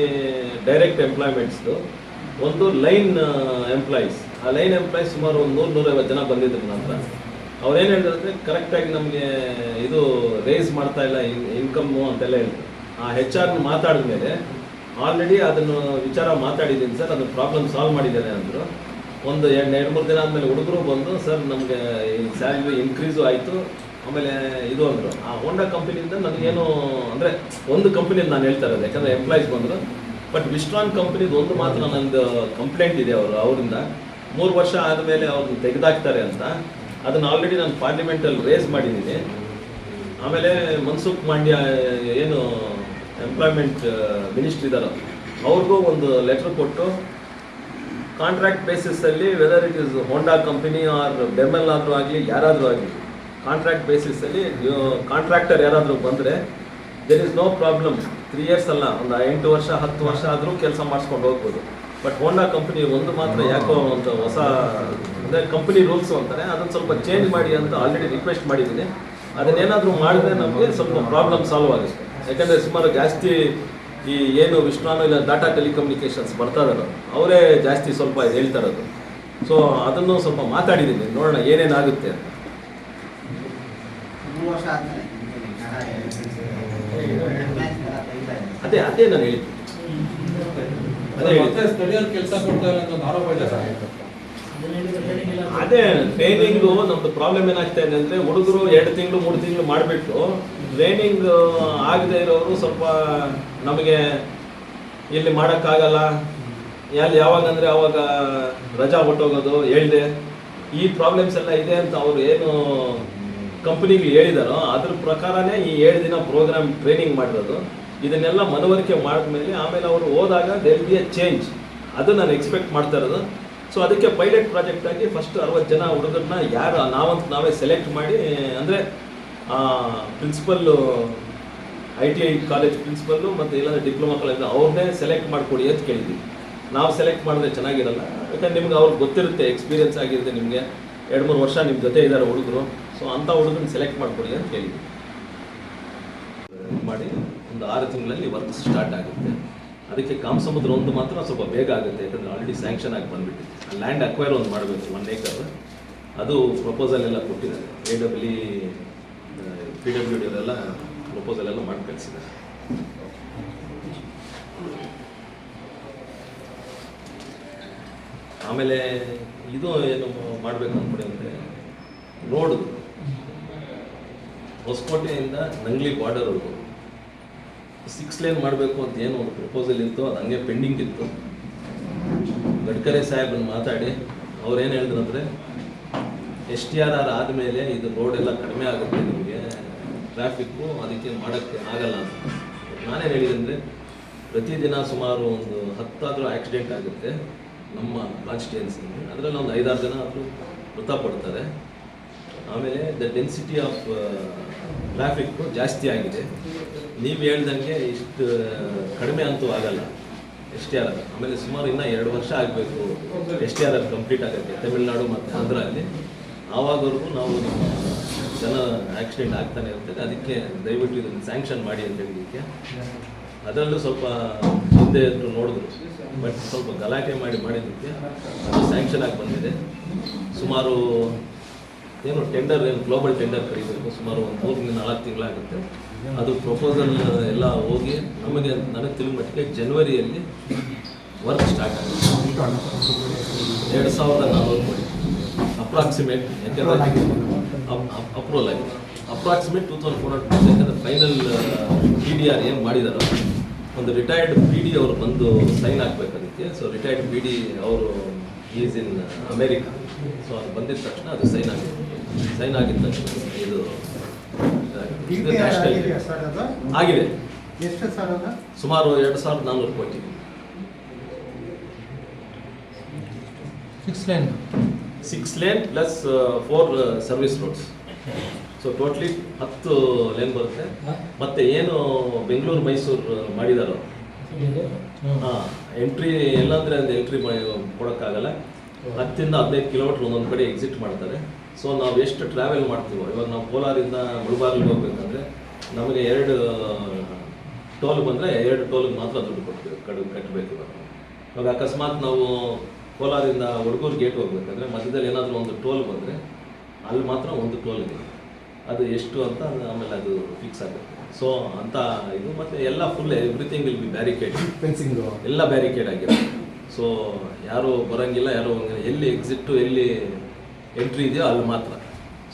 ಡೈರೆಕ್ಟ್ ಎಂಪ್ಲಾಯ್ಮೆಂಟ್ಸ್ದು ಒಂದು ಲೈನ್ ಎಂಪ್ಲಾಯೀಸ್ ಆ ಲೈನ್ ಎಂಪ್ಲಾಯೀಸ್ ಸುಮಾರು ಒಂದು ನೂರು ನೂರೈವತ್ತು ಜನ ಬಂದಿದ್ರು ನಂತರ ಅವ್ರೇನು ಅವ್ರು ಏನು ಹೇಳಿದ್ರು ಅಂದರೆ ಕರೆಕ್ಟಾಗಿ ನಮಗೆ ಇದು ರೇಸ್ ಮಾಡ್ತಾ ಇಲ್ಲ ಇನ್ಕಮ್ಮು ಅಂತೆಲ್ಲ ಹೇಳಿದ್ರು ಆ ಹೆಚ್ ಆರ್ ಮಾತಾಡಿದ ಮೇಲೆ ಆಲ್ರೆಡಿ ಅದನ್ನು ವಿಚಾರ ಮಾತಾಡಿದ್ದೀನಿ ಸರ್ ಅದು ಪ್ರಾಬ್ಲಮ್ ಸಾಲ್ವ್ ಮಾಡಿದ್ದೇನೆ ಅಂದರು. ಒಂದು ಎರಡು ಎರಡು ಮೂರು ದಿನ ಆದಮೇಲೆ ಹುಡುಗರು ಬಂದು ಸರ್, ನಮಗೆ ಸ್ಯಾಲ್ರಿ ಇನ್ಕ್ರೀಸು ಆಯಿತು. ಆಮೇಲೆ ಇದು ಅಂದರು. ಆ ಹೋಂಡಾ ಕಂಪನಿಯಿಂದ ನನಗೇನು ಅಂದರೆ ಒಂದು ಕಂಪನಿಯಿಂದ ನಾನು ಹೇಳ್ತಾ ಇರೋದು, ಯಾಕಂದರೆ ಎಂಪ್ಲಾಯೀಸ್ ಬಂದರು. ಬಟ್ ವಿಸ್ಟ್ರಾನ್ ಕಂಪ್ನಿದು ಒಂದು ಮಾತ್ರ ನಂದು ಕಂಪ್ಲೇಂಟ್ ಇದೆ ಅವರು, ಅವರಿಂದ. ಮೂರು ವರ್ಷ ಆದಮೇಲೆ ಅವ್ರನ್ನ ತೆಗೆದಾಕ್ತಾರೆ ಅಂತ. ಅದನ್ನು ಆಲ್ರೆಡಿ ನಾನು ಪಾರ್ಲಿಮೆಂಟಲ್ಲಿ ರೇಸ್ ಮಾಡಿದ್ದೀನಿ. ಆಮೇಲೆ ಮನ್ಸುಖ್ ಮಾಂಡ್ಯ ಏನು ಎಂಪ್ಲಾಯ್ಮೆಂಟ್ ಮಿನಿಸ್ಟ್ರ್ ಇದ್ದಾರೋ ಅವ್ರಿಗೂ ಒಂದು ಲೆಟ್ರ್ ಕೊಟ್ಟು contract ಬೇಸಿಸಲ್ಲಿ whether it is Honda company or BEML ಆದರೂ ಆಗಲಿ, ಯಾರಾದರೂ ಆಗಲಿ ಕಾಂಟ್ರಾಕ್ಟ್ ಬೇಸಿಸಲ್ಲಿ ಕಾಂಟ್ರಾಕ್ಟರ್ ಯಾರಾದರೂ ಬಂದರೆ there is no problem three years ಅಲ್ಲ, ಒಂದು ಎಂಟು ವರ್ಷ, ಹತ್ತು ವರ್ಷ ಆದರೂ ಕೆಲಸ ಮಾಡಿಸ್ಕೊಂಡು ಹೋಗ್ಬೋದು. ಬಟ್ ಹೋಂಡಾ ಕಂಪನಿ ಒಂದು ಮಾತ್ರ ಯಾಕೋ ಒಂದು ಹೊಸ, ಅಂದರೆ ಕಂಪನಿ ರೂಲ್ಸು ಅಂತಾರೆ, ಅದನ್ನು ಸ್ವಲ್ಪ ಚೇಂಜ್ ಮಾಡಿ ಅಂತ ಆಲ್ರೆಡಿ ರಿಕ್ವೆಸ್ಟ್ ಮಾಡಿದ್ದೀನಿ. ಅದನ್ನೇನಾದರೂ ಮಾಡಿದ್ರೆ ನಮಗೆ ಸ್ವಲ್ಪ ಪ್ರಾಬ್ಲಮ್ ಸಾಲ್ವ್ ಆಗುತ್ತೆ. ಯಾಕಂದರೆ ಸುಮಾರು ಜಾಸ್ತಿ ಈ ಏನು ವಿಶ್ವಾನು ಇಲ್ಲ ಡಾಟಾ ಟೆಲಿಕಮ್ಯುನಿಕೇಷನ್ಸ್ ಬರ್ತಾ ಇದಾರೋ ಅವರೇ ಜಾಸ್ತಿ ಸ್ವಲ್ಪ ಇದು ಹೇಳ್ತಾ ಇರೋದು. ಸೊ ಅದನ್ನು ಸ್ವಲ್ಪ ಮಾತಾಡಿದ್ದೀನಿ ನೋಡೋಣ ಏನೇನಾಗುತ್ತೆ ಅಂತ. ಅದೇ ಅದೇ ನಾನು ಸರ್. ಅದೇ ಟ್ರೈನಿಂಗು ನಮ್ದು ಪ್ರಾಬ್ಲಮ್ ಏನಾಗ್ತಾ ಇದೆ ಅಂದರೆ ಹುಡುಗರು ಎರಡು ತಿಂಗಳು ಮೂರು ತಿಂಗಳು ಮಾಡಿಬಿಟ್ಟು ಟ್ರೈನಿಂಗ್ ಆಗದೆ ಇರೋರು ಸ್ವಲ್ಪ ನಮಗೆ ಇಲ್ಲಿ ಮಾಡೋಕ್ಕಾಗಲ್ಲ. ಎಲ್ಲಿ ಯಾವಾಗ ಅಂದರೆ ಅವಾಗ ರಜಾ ಹೊಟ್ಟೋಗೋದು ಹೇಳಿದೆ. ಈ ಪ್ರಾಬ್ಲಮ್ಸ್ ಎಲ್ಲ ಇದೆ ಅಂತ ಅವರು ಏನು ಕಂಪ್ನಿಗೆ ಹೇಳಿದಾರೋ, ಅದ್ರ ಪ್ರಕಾರನೇ ಈ ಏಳು ದಿನ ಪ್ರೋಗ್ರಾಮ್ ಟ್ರೈನಿಂಗ್ ಮಾಡಿರೋದು. ಇದನ್ನೆಲ್ಲ ಮನವರಿಕೆ ಮಾಡಿದ್ಮೇಲೆ ಆಮೇಲೆ ಅವರು ಹೋದಾಗ ದೆಲ್ ಬಿ ಎ ಚೇಂಜ್ ಅದು ನಾನು ಎಕ್ಸ್ಪೆಕ್ಟ್ ಮಾಡ್ತಾ ಇರೋದು. ಸೊ ಅದಕ್ಕೆ ಪೈಲಟ್ ಪ್ರಾಜೆಕ್ಟ್ ಆಗಿ ಫಸ್ಟ್ ಅರವತ್ತು ಜನ ಹುಡುಗರನ್ನ ಯಾರು ನಾವಂತ ನಾವೇ ಸೆಲೆಕ್ಟ್ ಮಾಡಿ, ಅಂದರೆ principal I T I college principal ಮತ್ತು ಇಲ್ಲಾಂದರೆ ಡಿಪ್ಲೊಮಾ ಕಾಲೇಜ್ ಅವ್ರನ್ನೇ ಸೆಲೆಕ್ಟ್ ಮಾಡಿಕೊಡಿ ಅಂತ ಕೇಳಿದ್ವಿ. ನಾವು ಸೆಲೆಕ್ಟ್ ಮಾಡಿದ್ರೆ ಚೆನ್ನಾಗಿರಲ್ಲ, ಯಾಕಂದ್ರೆ ನಿಮ್ಗೆ ಅವ್ರಿಗೆ ಗೊತ್ತಿರುತ್ತೆ ಎಕ್ಸ್ಪೀರಿಯನ್ಸ್ ಆಗಿರುತ್ತೆ ನಿಮಗೆ. ಎರಡು ಮೂರು ವರ್ಷ ನಿಮ್ಮ ಜೊತೆ ಇದ್ದಾರೆ ಹುಡುಗರು ಸೊ ಅಂಥ ಹುಡುಗರನ್ನ ಸೆಲೆಕ್ಟ್ ಮಾಡಿಕೊಡಿ ಅಂತ ಕೇಳಿದ್ವಿ. ಮಾಡಿ ಒಂದು ಆರು ತಿಂಗಳಲ್ಲಿ ವರ್ಕ್ ಸ್ಟಾರ್ಟ್ ಆಗುತ್ತೆ. ಅದಕ್ಕೆ ಕಾಮಸಮುದ್ರ ಒಂದು ಮಾತ್ರ ಸ್ವಲ್ಪ ಬೇಗ ಆಗುತ್ತೆ, ಯಾಕಂದರೆ ಆಲ್ರೆಡಿ ಸ್ಯಾಂಕ್ಷನ್ ಆಗಿ ಬಂದುಬಿಟ್ಟಿದೆ. ಲ್ಯಾಂಡ್ ಅಕ್ವೈರ್ ಒಂದು ಮಾಡಬೇಕು ಒನ್ ಏಕರ್ ಅದು ಪ್ರಪೋಸಲ್ ಎಲ್ಲ ಕೊಟ್ಟಿದ್ದಾರೆ. A W P W D ಎಲ್ಲ ಪ್ರಪೋಸಲ್ ಎಲ್ಲ ಮಾಡಿ ಆಮೇಲೆ ಇದು ಏನು ಮಾಡಬೇಕು ಅಂದ್ಬಿಡಿ ಅಂದರೆ ರೋಡ್ ಹೊಸಕೋಟೆಯಿಂದ ನಂಗ್ಲಿ ಬಾರ್ಡರ್ವರೆಗೂ ಸಿಕ್ಸ್ ಲೈನ್ ಮಾಡಬೇಕು ಅಂತ ಏನು ಒಂದು ಪ್ರಪೋಸಲ್ ಇತ್ತು ಅದು ಹಂಗೆ ಪೆಂಡಿಂಗ್ ಇತ್ತು. ಗಡ್ಕರಿ ಸಾಹೇಬನ್ನು ಮಾತಾಡಿ, ಅವ್ರು ಏನು ಹೇಳಿದ್ರು ಅಂದರೆ ಎಸ್ ಟಿ ಆರ್ ಆರ್ ಆದಮೇಲೆ ಇದು ರೋಡ್ ಎಲ್ಲ ಕಡಿಮೆ ಆಗುತ್ತೆ ನಿಮಗೆ. ಟ್ರಾಫಿಕ್ಕು ಅದಕ್ಕೆ ಮಾಡೋಕ್ಕೆ ಆಗಲ್ಲ ಅಂತ. ನಾನೇನು ಹೇಳಿದೆ ಅಂದರೆ, ಪ್ರತಿದಿನ ಸುಮಾರು ಒಂದು ಹತ್ತಾದರೂ ಆಕ್ಸಿಡೆಂಟ್ ಆಗುತ್ತೆ ನಮ್ಮ ಕಾನ್ಸ್ಟಿಟ್ಯೂನ್ಸಿಯಲ್ಲಿ ಅದರಲ್ಲಿ ಒಂದು ಐದಾರು ಜನ ಆದರೂ ಮೃತಪಡ್ತಾರೆ. ಆಮೇಲೆ ದ ಡೆನ್ಸಿಟಿ ಆಫ್ ಟ್ರಾಫಿಕ್ ಜಾಸ್ತಿ ಆಗಿದೆ. ನೀವು ಹೇಳ್ದಂಗೆ ಇಷ್ಟು ಕಡಿಮೆ ಅಂತೂ ಆಗಲ್ಲ. ಎಸ್ ಟಿ ಆಮೇಲೆ ಸುಮಾರು ಇನ್ನೂ ಎರಡು ವರ್ಷ ಆಗಬೇಕು. ಎಸ್ ಟಿ ಕಂಪ್ಲೀಟ್ ಆಗುತ್ತೆ ತಮಿಳುನಾಡು ಮತ್ತು ಆಂಧ್ರ ಅಲ್ಲಿ ಆವಾಗವರೆಗೂ ನಾವು ನಮ್ಮ ಜನ ಆಕ್ಸಿಡೆಂಟ್ ಆಗ್ತಾನೆ ಇರ್ತದೆ ಅದಕ್ಕೆ ದಯವಿಟ್ಟು ಇದನ್ನು ಸ್ಯಾಂಕ್ಷನ್ ಮಾಡಿ ಅಂತ ಹೇಳಿದಕ್ಕೆ ಅದರಲ್ಲೂ ಸ್ವಲ್ಪ ಹಿಂದೆ ನೋಡಿದ್ರು. ಬಟ್ ಸ್ವಲ್ಪ ಗಲಾಟೆ ಮಾಡಿ ಮಾಡಿದ್ದಕ್ಕೆ ಅದು ಸ್ಯಾಂಕ್ಷನ್ ಆಗಿ ಬಂದಿದೆ. ಸುಮಾರು ಏನು ಟೆಂಡರ್ ಏನು ಗ್ಲೋಬಲ್ ಟೆಂಡರ್ ಕರೀಬೇಕು. ಸುಮಾರು ಒಂದು ಮೂರರಿಂದ ನಾಲ್ಕು ತಿಂಗಳಾಗುತ್ತೆ ಅದು ಪ್ರಪೋಸಲ್ ಎಲ್ಲ ಹೋಗಿ ನಮಗೆ ನನಗೆ ತಿಳಿದ ಮಟ್ಟಿಗೆ ಜನ್ವರಿಯಲ್ಲಿ ವರ್ಕ್ ಸ್ಟಾರ್ಟ್ ಆಗುತ್ತೆ. ಎರಡು ಸಾವಿರದ ನಾಲ್ಕು. ಅಪ್ರಾಕ್ಸಿಮೇಟ್ ಯಾಕಂದರೆ ಅಪ್ರೂವಲ್ ಆಗಿದೆ. Approximate two thousand four hundred ಯಾಕಂದರೆ ಫೈನಲ್ ಪಿ ಡಿ ಆರ್ ಏನು ಮಾಡಿದಾರೋ ಒಂದು ರಿಟೈರ್ಡ್ ಪಿ ಡಿ ಅವರು ಬಂದು ಸೈನ್ ಹಾಕ್ಬೇಕು ಅದಕ್ಕೆ ಸೊ ರಿಟೈರ್ಡ್ ಪಿ ಡಿ ಅವರು ಈಸ್ ಇನ್ ಅಮೇರಿಕಾ ಸೊ ಅದು ಬಂದಿದ ತಕ್ಷಣ ಅದು ಸೈನ್ ಆಗಿದೆ ಸೈನ್ ಆಗಿದ ತಕ್ಷಣ ಇದು ಆಗಿದೆ. ಎಷ್ಟು ಸರ್ ಅದು? ಸುಮಾರು ಎರಡು ಸಾವಿರದ ನಾನ್ನೂರು ಕೋಟಿ. Six line six lane plus four service roads so totally ಹತ್ತು ಲೇನ್ ಬರುತ್ತೆ. ಮತ್ತೆ ಏನು ಬೆಂಗಳೂರು ಮೈಸೂರು ಮಾಡಿದಾರೋ? ಹಾಂ ಎಂಟ್ರಿ ಎಲ್ಲಂದ್ರೆ ಅದು ಎಂಟ್ರಿ ಕೊಡೋಕ್ಕಾಗಲ್ಲ. ಹತ್ತಿಂದ ಹದಿನೈದು ಕಿಲೋಮೀಟ್ರ್ ಒಂದೊಂದು ಕಡೆ ಎಕ್ಸಿಟ್ ಮಾಡ್ತಾರೆ. ಸೊ ನಾವು ಎಷ್ಟು ಟ್ರಾವೆಲ್ ಮಾಡ್ತೀವೋ ಇವಾಗ ನಾವು ಕೋಲಾರಿಂದ ಮುಳಬಾಗಿಲಿಗೆ ಹೋಗ್ಬೇಕಂದ್ರೆ ನಮಗೆ ಎರಡು ಟೋಲ್ ಬಂದರೆ ಎರಡು ಟೋಲ್ಗೆ ಮಾತ್ರ ದುಡ್ಡು ಕೊಡ್ತೀವಿ ಕಡು ಕಟ್ಟಬೇಕು ಇವಾಗ. ಇವಾಗ ಅಕಸ್ಮಾತ್ ನಾವು ಕೋಲಾರಿಂದ ಹುಡುಗೂರು ಗೇಟ್ ಹೋಗ್ಬೇಕಂದ್ರೆ ಮಧ್ಯದಲ್ಲಿ ಏನಾದರೂ ಒಂದು ಟೋಲ್ ಬಂದರೆ ಅಲ್ಲಿ ಮಾತ್ರ ಒಂದು ಟೋಲ್ ಇದೆ. ಅದು ಎಷ್ಟು ಅಂತ ಆಮೇಲೆ ಅದು ಫಿಕ್ಸ್ ಆಗುತ್ತೆ. ಸೊ ಅಂತ ಇದು ಮತ್ತೆ ಎಲ್ಲ full everything will be barricade fencing ಎಲ್ಲ ಬ್ಯಾರಿಕೇಡ್ ಆಗಿದೆ. ಸೊ ಯಾರು ಬರೋಂಗಿಲ್ಲ ಯಾರು ಎಲ್ಲಿ ಎಕ್ಸಿಟ್ಟು ಎಲ್ಲಿ ಎಂಟ್ರಿ ಇದೆಯೋ ಅಲ್ಲಿ ಮಾತ್ರ.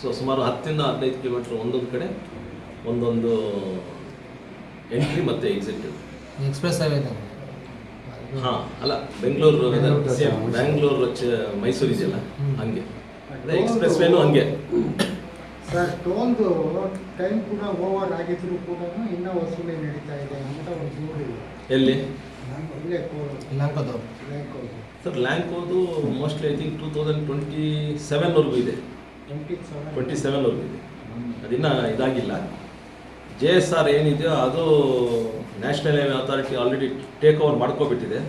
ಸೊ ಸುಮಾರು ಹತ್ತಿಂದ ಹದಿನೈದು ಕಿಲೋಮೀಟ್ರ್ ಒಂದೊಂದು ಕಡೆ ಒಂದೊಂದು ಎಂಟ್ರಿ ಮತ್ತು ಎಕ್ಸಿಟ್ ಎಕ್ಸ್ಪ್ರೆಸ್ ಹೈವೇ ಇದೆ ಹಾಂ ಅಲ್ಲ ಬೆಂಗಳೂರು ಬೆಂಗಳೂರು ಸೇಮ್ ಮೈಸೂರು. ಬ್ಯಾಂಗ್ಳೂರು ಮೈಸೂರು ಇದೆಯಲ್ಲ? ಹಂಗೆ. ಎಕ್ಸ್ಪ್ರೆಸ್ ವೇನು ಹಂಗೆ. ಸರ್ ಟೋಲ್ದು ಟೈಮ್ ಕೂಡ ಓವರ್ ಆಗಿದ್ರು ಕೂಡ ಇನ್ನೂ ವಸೂಲಿ ನಡೀತಾ ಇದೆ ಅಂತ ಒಂದು ದೂರು ಎಲ್ಲಿ? Sir ಲ್ಯಾಂಕೋದು mostly I think two thousand twenty ಸೆವೆನ್ವರೆಗೂ ಇದೆ. Twenty seven. ಟ್ವೆಂಟಿ ಸೆವೆನ್ವರೆಗೂ ಇದೆ. ಅದಿನ್ನ ಇದಾಗಿಲ್ಲ. ಜೆ ಎಸ್ ಆರ್ ಏನಿದೆಯೋ ಅದು national highway authority already take over ಮಾಡ್ಕೊಬಿಟ್ಟಿದೆ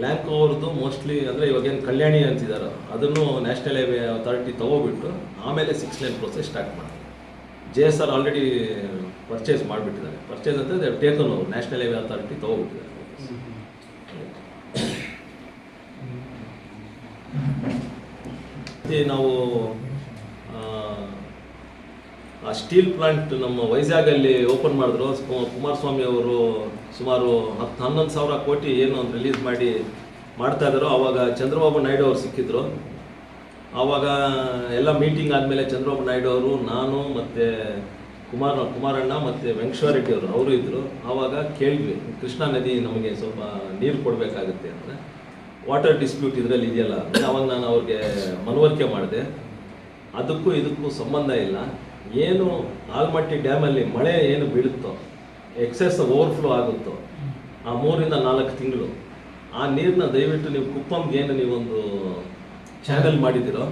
ಲ್ಯಾಂಕ್ ಓವರ್ದು ಮೋಸ್ಟ್ಲಿ ಅಂದರೆ ಇವಾಗ ಏನು ಕಲ್ಯಾಣಿ ಅಂತಿದ್ದಾರೆ ಅದನ್ನು ನ್ಯಾಷನಲ್ ಹೈವೇ ಅಥಾರಿಟಿ ತೊಗೊಬಿಟ್ಟು ಆಮೇಲೆ ಸಿಕ್ಸ್ ಲೈನ್ ಪ್ರೋಸೆಸ್ ಸ್ಟಾರ್ಟ್ ಮಾಡಿ J S R already purchase ಮಾಡಿಬಿಟ್ಟಿದ್ದಾರೆ ಪರ್ಚೇಸ್ ಅಂದರೆ taken over national highway authority ತೊಗೊಬಿಟ್ಟಿದ್ದಾರೆ ನಾವು ಸ್ಟೀಲ್ ಪ್ಲಾಂಟ್ ನಮ್ಮ ವೈಜಾಗಲ್ಲಿ ಓಪನ್ ಮಾಡಿದ್ರು. ಕುಮಾರಸ್ವಾಮಿ ಅವರು ಸುಮಾರು ಹತ್ತು ಹನ್ನೊಂದು ಸಾವಿರ ಕೋಟಿ ಏನು ಒಂದು ರಿಲೀಸ್ ಮಾಡಿ ಮಾಡ್ತಾ ಇದ್ರು ಆವಾಗ ಚಂದ್ರಬಾಬು ನಾಯ್ಡು ಅವರು ಸಿಕ್ಕಿದ್ರು. ಆವಾಗ ಎಲ್ಲ ಮೀಟಿಂಗ್ ಆದಮೇಲೆ ಚಂದ್ರಬಾಬು ನಾಯ್ಡು ಅವರು, ನಾನು ಮತ್ತು ಕುಮಾರ ಕುಮಾರಣ್ಣ ಮತ್ತು ವೆಂಕಟೇಶ್ವರ ಅವರು ಅವರು ಇದ್ದರು ಆವಾಗ ಕೇಳಿದ್ವಿ, ಕೃಷ್ಣಾ ನದಿ ನಮಗೆ ಸ್ವಲ್ಪ ನೀರು ಕೊಡಬೇಕಾಗುತ್ತೆ ಅಂದರೆ ವಾಟರ್ ಡಿಸ್ಪ್ಯೂಟ್ ಇದರಲ್ಲಿ ಇದೆಯಲ್ಲ, ಅವಾಗ ನಾನು ಅವ್ರಿಗೆ ಮನವರಿಕೆ ಮಾಡಿದೆ. ಅದಕ್ಕೂ ಇದಕ್ಕೂ ಸಂಬಂಧ ಇಲ್ಲ. ಏನು ಆಲ್ಮಟ್ಟಿ ಡ್ಯಾಮಲ್ಲಿ ಮಳೆ ಏನು ಬೀಳುತ್ತೋ, ಎಕ್ಸೆಸ್ ಓವರ್ಫ್ಲೋ ಆಗುತ್ತೋ, ಆ ಮೂರಿಂದ ನಾಲ್ಕು ತಿಂಗಳು, ಆ ನೀರನ್ನ ದಯವಿಟ್ಟು ನೀವು ಕುಪ್ಪಂಗೆ ಏನು ನೀವೊಂದು ಚಾನಲ್ ಮಾಡಿದ್ದೀರೋ,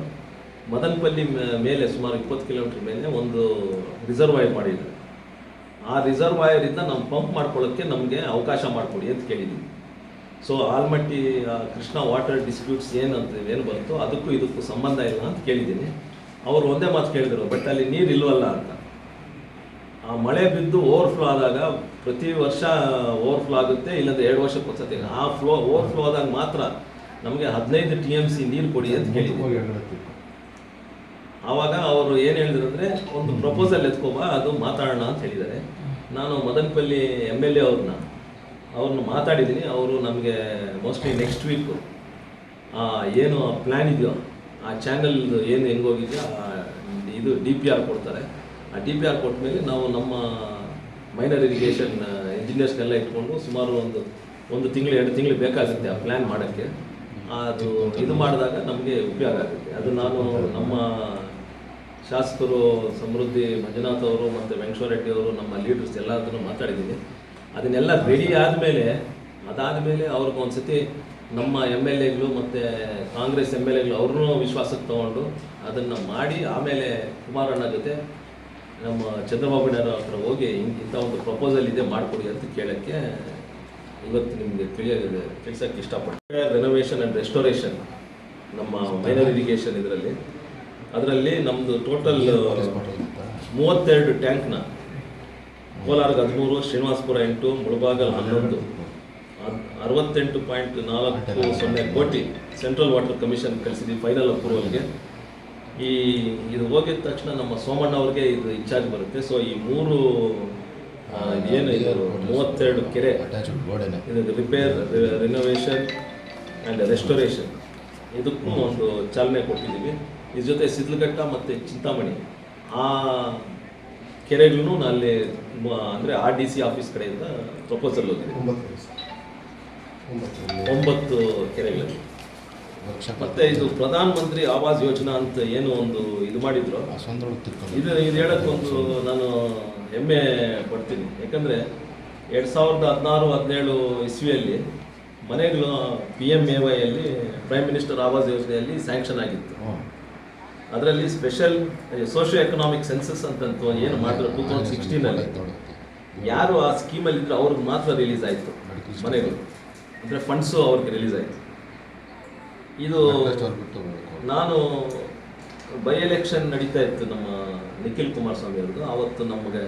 ಮದನಪಲ್ಲಿ ಮೇಲೆ ಸುಮಾರು ಇಪ್ಪತ್ತು ಕಿಲೋಮೀಟರ್ ಮೇಲೆ ಒಂದು ರಿಸರ್ವಾಯರ್ ಮಾಡಿದ್ರು ಆ ರಿಸರ್ವಾಯರಿಂದ ನಾವು ಪಂಪ್ ಮಾಡ್ಕೊಳ್ಳೋಕ್ಕೆ ನಮಗೆ ಅವಕಾಶ ಮಾಡಿಕೊಡಿ ಅಂತ ಕೇಳಿದ್ದೀವಿ. So, Almatti Krishna water disputes ಏನಂತ ಏನು ಬಂತು ಅದಕ್ಕೂ ಇದಕ್ಕೂ ಸಂಬಂಧ ಇಲ್ಲ ಅಂತ ಕೇಳಿದ್ದೀನಿ. ಅವರು ಒಂದೇ ಮಾತು ಕೇಳಿದರು ಬಟ್ ಅಲ್ಲಿ ನೀರು ಇಲ್ವಲ್ಲ ಅಂತ. ಆ ಮಳೆ ಬಿದ್ದು ಓವರ್ಫ್ಲೋ ಆದಾಗ ಪ್ರತಿ ವರ್ಷ ಓವರ್ಫ್ಲೋ ಆಗುತ್ತೆ ಇಲ್ಲಾಂದ್ರೆ ಎರಡು ವರ್ಷ ಕೊಡ್ಸತ್ತೆ ಆ ಫ್ಲೋ ಓವರ್ಫ್ಲೋ ಆದಾಗ ಮಾತ್ರ ನಮಗೆ ಹದಿನೈದು ಟಿ ಎಂ ಸಿ ನೀರು ಕೊಡಿ ಅಂತ ಹೇಳಿ ಆವಾಗ ಅವರು ಏನು ಹೇಳಿದ್ರು ಅಂದರೆ ಒಂದು ಪ್ರಪೋಸಲ್ ಎತ್ಕೋಬಾ ಅದು ಮಾತಾಡೋಣ ಅಂತ ಹೇಳಿದ್ದಾರೆ. ನಾನು ಮದನಪಲ್ಲಿ ಎಂ ಎಲ್ ಎ ಅವ್ರನ್ನ ಅವ್ರನ್ನ ಮಾತಾಡಿದ್ದೀನಿ ಅವರು ನಮಗೆ ಮೋಸ್ಟ್ಲಿ ನೆಕ್ಸ್ಟ್ ವೀಕು ಏನು ಪ್ಲ್ಯಾನ್ ಇದೆಯೋ ಆ ಚಾನೆಲ್ ಏನು ಹೆಂಗೋಗಿದೆಯೋ ಇದು ಡಿ ಪಿ ಆರ್ ಕೊಡ್ತಾರೆ. ಆ ಡಿ ಪಿ ಆರ್ ಕೊಟ್ಟ ಮೇಲೆ ನಾವು ನಮ್ಮ ಮೈನರ್ ಇರಿಗೇಷನ್ ಇಂಜಿನಿಯರ್ಸ್ನೆಲ್ಲ ಇಟ್ಕೊಂಡು ಸುಮಾರು ಒಂದು ಒಂದು ತಿಂಗಳು, ಎರಡು ತಿಂಗಳು ಬೇಕಾಗುತ್ತೆ ಆ ಪ್ಲ್ಯಾನ್ ಮಾಡೋಕ್ಕೆ. ಅದು ಇದು ಮಾಡಿದಾಗ ನಮಗೆ ಉಪಯೋಗ ಆಗುತ್ತೆ. ಅದು ನಾನು ನಮ್ಮ ಶಾಸಕರು ಸಮೃದ್ಧಿ ಮಂಜುನಾಥ್ ಅವರು ಮತ್ತು ವೆಂಕಟೇಶ್ವರ ಅವರು ನಮ್ಮ ಲೀಡರ್ಸ್ ಎಲ್ಲದನ್ನು ಮಾತಾಡಿದ್ದೀನಿ ಅದನ್ನೆಲ್ಲ ರೆಡಿ ಆದಮೇಲೆ, ಅದಾದಮೇಲೆ ಅವ್ರಿಗೆ ಒಂದು ಸತಿ ನಮ್ಮ ಎಂ ಎಲ್ ಎಗಳು ಮತ್ತು ಕಾಂಗ್ರೆಸ್ ಎಂ ಎಲ್ ಎಗಳು ಅವ್ರನ್ನೂ ವಿಶ್ವಾಸಕ್ಕೆ ತಗೊಂಡು ಅದನ್ನು ಮಾಡಿ ಆಮೇಲೆ ಕುಮಾರಣ್ಣ ಜೊತೆ ನಮ್ಮ ಚಂದ್ರಬಾಬು ನಾಯ್ಡು ಹತ್ರ ಹೋಗಿ ಇಂಥ ಒಂದು ಪ್ರಪೋಸಲ್ ಇದೆ ಮಾಡಿಕೊಡಿ ಅಂತ ಕೇಳೋಕ್ಕೆ ಇವತ್ತು ನಿಮಗೆ ತಿಳಿಯೋದಿದೆ ತಿಳಿಸೋಕ್ಕೆ ಇಷ್ಟಪಡ್ತೀನಿ. ರೆನೋವೇಷನ್ ಆ್ಯಂಡ್ ರೆಸ್ಟೋರೇಷನ್ ನಮ್ಮ ಮೈನರ್ ಇರಿಗೇಷನ್ ಇದರಲ್ಲಿ. ಅದರಲ್ಲಿ ನಮ್ಮದು ಟೋಟಲ್ ಮೂವತ್ತೆರಡು ಟ್ಯಾಂಕ್ನ ಕೋಲಾರ್ಗೆ ಹದಿಮೂರು ಶ್ರೀನಿವಾಸಪುರ ಎಂಟು ಮುಳಬಾಗಲ್ ಹನ್ನೊಂದು. ಅರವತ್ತೆಂಟು ಪಾಯಿಂಟ್ ನಾಲ್ಕು ಸೊನ್ನೆ ಕೋಟಿ ಸೆಂಟ್ರಲ್ ವಾಟರ್ ಕಮಿಷನ್ ಕಳಿಸಿದ್ವಿ ಫೈನಲ್ ಅಪ್ರೂವಲ್ಗೆ ಈ, ಇದು ಹೋಗಿದ ತಕ್ಷಣ ನಮ್ಮ ಸೋಮಣ್ಣ ಅವ್ರಿಗೆ ಇದು ಇನ್ಚಾರ್ಜ್ ಬರುತ್ತೆ. ಸೊ ಈ ಮೂರು ಏನು ಮೂವತ್ತೆರಡು ಕೆರೆ ಇದು ರಿಪೇರ್ ರಿನೋವೇಷನ್ ಆ್ಯಂಡ್ ರೆಸ್ಟೋರೇಷನ್ ಇದಕ್ಕೂ ಒಂದು ಚಾಲನೆ ಕೊಟ್ಟಿದ್ದೀವಿ. ಇದ್ರ ಜೊತೆ ಸಿದ್ಲಘಟ್ಟ ಮತ್ತು ಚಿಂತಾಮಣಿ. ಆ ಕೆರೆಗಳನ್ನೂ ಅಲ್ಲಿ ಅಂದರೆ ಆರ್ ಡಿ ಸಿ ಆಫೀಸ್ ಕಡೆಯಿಂದ ಪ್ರಪೋಸಲ್ ಹೋಗಿದೆ. ಒಂಬತ್ತು ಕೆರೆಗಳಲ್ಲಿ ಮತ್ತೆ ಇದು ಪ್ರಧಾನ ಮಂತ್ರಿ ಆವಾಸ್ ಯೋಜನಾ ಅಂತ ಏನು ಒಂದು ಇದು ಮಾಡಿದ್ರು. ಇದು ಇದು ಒಂದು ನಾನು ಹೆಮ್ಮೆ ಪಡ್ತೀನಿ. ಯಾಕಂದರೆ ಎರಡು ಸಾವಿರದ ಹದಿನಾರು ಹದಿನೇಳು ಇಸ್ವಿಯಲ್ಲಿ ಮನೆಗಳು ಪಿ ಎಂ ಎ ವೈಯಲ್ಲಿ ಪ್ರೈಮ್ ಮಿನಿಸ್ಟರ್ ಆವಾಸ್ ಯೋಜನೆಯಲ್ಲಿ ಸ್ಯಾಂಕ್ಷನ್ ಆಗಿತ್ತು. ಅದರಲ್ಲಿ ಸ್ಪೆಷಲ್ ಸೋಷಿಯೋ ಎಕನಾಮಿಕ್ ಸೆನ್ಸಸ್ ಅಂತಂತ ಏನು ಮಾಡಿದ್ರು ಟೂ ತೌಸಂಡ್ ಸಿಕ್ಸ್ಟೀನಲ್ಲಿ ಯಾರು ಆ ಸ್ಕೀಮಲ್ಲಿ ಇದ್ರು ಅವ್ರಿಗೆ ಮಾತ್ರ ರಿಲೀಸ್ ಆಯಿತು ಮನೆಗಳು. ಅಂದರೆ ಫಂಡ್ಸು ಅವ್ರಿಗೆ ರಿಲೀಸ್ ಆಯಿತು. ಇದು ನಾನು ಬೈ ಎಲೆಕ್ಷನ್ ನಡೀತಾ ಇತ್ತು ನಮ್ಮ ನಿಖಿಲ್ ಕುಮಾರಸ್ವಾಮಿ ಅವ್ರದ್ದು ಆವತ್ತು ನಮಗೆ